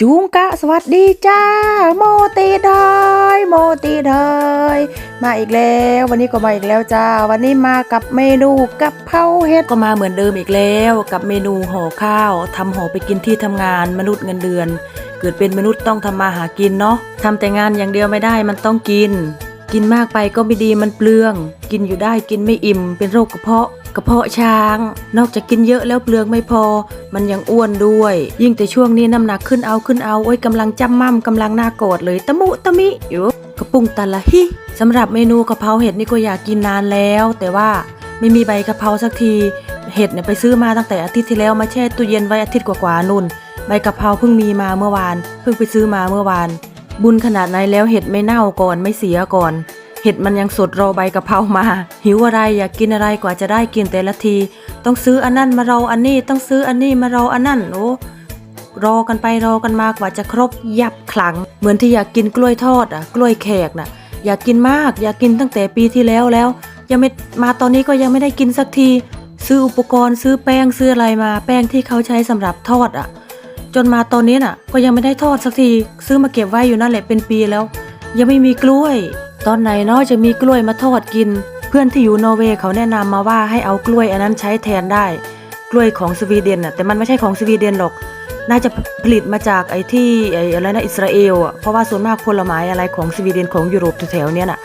จุงกะสวัสดีจ้า โมตีดอยโมตีดอยมาอีกแล้ววันนี้ก็มาอีกแล้วจ้า วันนี้มากับเมนูกับเพราเฮ็ดก็มาเหมือนเดิมอีกแล้ว กับเมนูห่อข้าวทำห่อไปกินที่ทำงานมนุษย์เงินเดือน เกิดเป็นมนุษย์ต้องทำมาหากินเนาะทำแต่งานอย่างเดียวไม่ได้มันต้องกิน กินมากไปก็ไม่ดีมันเปลือง กินอยู่ได้กินไม่อิ่ม เป็นโรคกระเพาะกระเพาะช้าง นอกจากกินเยอะแล้วเปลืองไม่พอ มันยังอ้วนด้วย ยิ่งแต่ช่วงนี้น้ำหนักขึ้นเอาขึ้นเอาโอ้ยกำลังจำมั่มกำลังหน้ากรธเลยตะมุตะมิอยู่กระปุงตะละฮิสำหรับเมนูกะเพราเห็ดนี่ก็อยากกินนานแล้ว แต่ว่าไม่มีใบกะเพราสักทีเห็ดเนี่ยไปซื้อมาตั้งแต่อาทิตย์ที่แล้วมาแช่ตู้เย็นไว้อาทิตย์กว่าๆนุ่น ใบกะเพราเพิ่งมีมาเมื่อวาน เพิ่งไปซื้อมาเมื่อวาน บุญขนาดไหนแล้วเห็ดไม่เน่าก่อนไม่เสียก่อน เห็ดมันยังสดรอใบกะเพรามา หิวอะไรอยากกินอะไรกว่าจะได้กินแต่ละที ต้องซื้ออันนั้นมารออันนี้ต้องซื้ออันนี้มารออันนั้นโอ้รอกันไปรอกันมากว่าจะครบยับขลัง เหมือนที่อยากกินกล้วยทอดอะ กล้วยแขกน่ะ อยากกินมาก อยากกินตั้งแต่ปีที่แล้วแล้ว ยังไม่มาตอนนี้ก็ยังไม่ได้กินสักที ซื้ออุปกรณ์ซื้อแป้งซื้ออะไรมา แป้งที่เขาใช้สำหรับทอดอะ จนมาตอนนี้น่ะ ก็ยังไม่ได้ทอดสักทีซื้อมาเก็บไว้อยู่นั่นแหละเป็นปีแล้ว ยังไม่มีกล้วย ตอนไหนเนาะจะมีกล้วยมาทอดกิน เพื่อนที่อยู่นอร์เวย์เขาแนะนำมาว่าให้เอากล้วยอันนั้นใช้แทนได้ กล้วยของสวีเดนน่ะแต่มันไม่ใช่ของสวีเดนหรอก น่าจะผลิตมาจากไอ้ที่ไอ้อะไรนะอิสราเอลอะเพราะว่าส่วนมากผลไม้อะไรของสวีเดนของยุโรปแถวๆเนี้ยน่ะ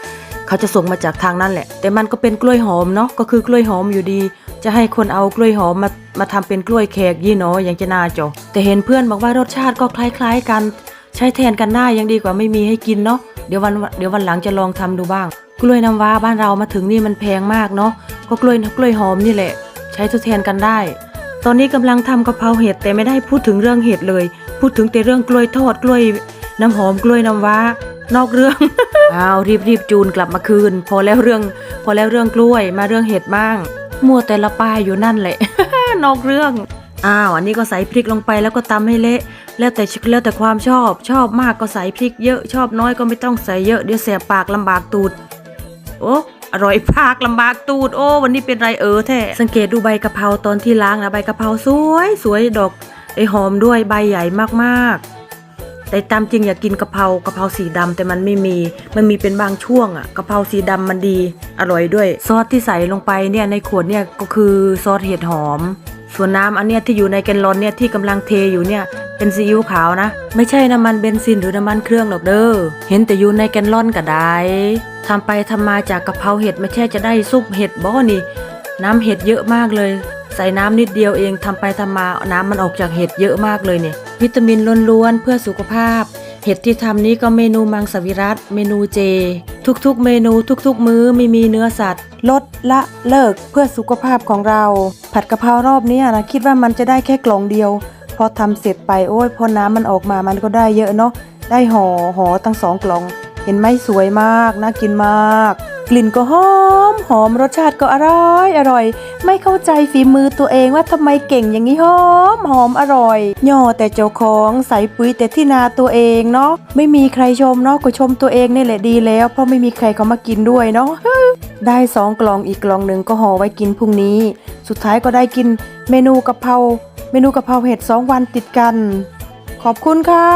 เขาจะส่งมาจากทางนั้นแหละ แต่มันก็เป็นกล้วยหอมเนาะก็คือกล้วยหอมอยู่ดี จะให้คนเอากล้วยหอมมามาทำเป็นกล้วยแขกยี่เนาะอย่างจะน่าจอแต่เห็นเพื่อนบอกว่ารสชาติก็คล้าย ๆ กัน ใช้แทนกันได้ยังดีกว่าไม่มีให้กินเนาะเดี๋ยววันเดี๋ยววันหลังจะลองทำดูบ้าง กล้วยน้ำว้าบ้านเรามาถึงนี่มันแพงมากเนาะก็กล้วยกล้วยหอมนี่แหละ ใช้ทดแทนกันได้ ตอนนี้กำลังทำกะเพราเห็ดแต่ไม่ได้พูดถึงเรื่องเห็ดเลย พูดถึงแต่เรื่องกล้วยทอดกล้วย น้ำหอมกล้วยน้ำว้านอกเรื่อง อ้าวรีบรีบจูนกลับมาคืน พอแล้วเรื่อง พอแล้วเรื่องกล้วยมาเรื่องเห็ดบ้าง มัวแต่ละป้ายอยู่นั่นแหละ นอกเรื่องอ้าวอันนี้ก็ใส่พริกลงไปแล้วก็ตำให้เละ แล้วแต่แล้วแต่ความชอบชอบมากก็ใส่พริกเยอะชอบน้อยก็ไม่ต้องใส่เยอะเดี๋ยวแสบปากลำบากตูดโอ้อร่อยปากลำบากตูดโอ้วันนี้เป็นไรเออแท้สังเกตดูใบกะเพราตอนที่ล้างนะใบกะเพราสวยสวยดอกไอหอมด้วยใบใหญ่มากๆ แต่ตามจริงอยากกินกะเพรากะเพราสีดำแต่มันไม่มี มันมีเป็นบางช่วงอะกะเพราสีดำมันดี อร่อยด้วย ซอสที่ใส่ลงไปเนี่ยในขวดเนี่ยก็คือซอสเห็ดหอม ส่วนน้ำอันเนี้ยที่อยู่ในแกนลอนเนี่ยที่กำลังเทอยู่เนี่ยเป็นซีอิ๊วขาวนะ ไม่ใช่น้ำมันเบนซินหรือน้ำมันเครื่องหรอกเด้อเห็นแต่อยู่ในแกนลอนก็ได้ทำไปทำมาจากกะเพราเห็ดไม่ใช่จะได้ซุปเห็ดบ่นี่ น้ำเห็ดเยอะมากเลย ส่น้ำนิดเดียวเองทำไปทำมาน้ำมันออกจากเห็ดเยอะมากเลยเนี่ย วิตามินล้วนๆเพื่อสุขภาพ เห็ดที่ทำนี้ก็เมนูมังสวิรัตเมนูเจ ทุกๆ เมนูทุกๆ มื้อไม่มีเนื้อสัตว์ ลดละเลิกเพื่อสุขภาพของเรา ผัดกะเพรารอบนี้นะคิดว่ามันจะได้แค่กล่องเดียว พอทำเสร็จไปโอ้ยพอน้ำมันออกมามันก็ได้เยอะเนาะได้ห่อห่อตั้งสองกล่อง เห็นไหมสวยมากน่ากินมาก กลิ่นก็หอมหอมรสชาติก็อร่อยอร่อย ไม่เข้าใจฝีมือตัวเองว่าทำไมเก่งอย่างนี้หอมหอมอร่อยย่อแต่เจ้าของใส่ปุ๋ยแต่ที่นาตัวเองเนาะไม่มีใครชมเนาะก็ชมตัวเองนี่แหละดีแล้ว เพราะไม่มีใครเขามากินด้วยเนาะได้สองกล่องอีกกล่องหนึ่งก็ห่อไว้กินพรุ่งนี้ สุดท้ายก็ได้กินเมนูกะเพราเมนูกะเพราเห็ดสองวันติดกัน ขอบคุณค่ะ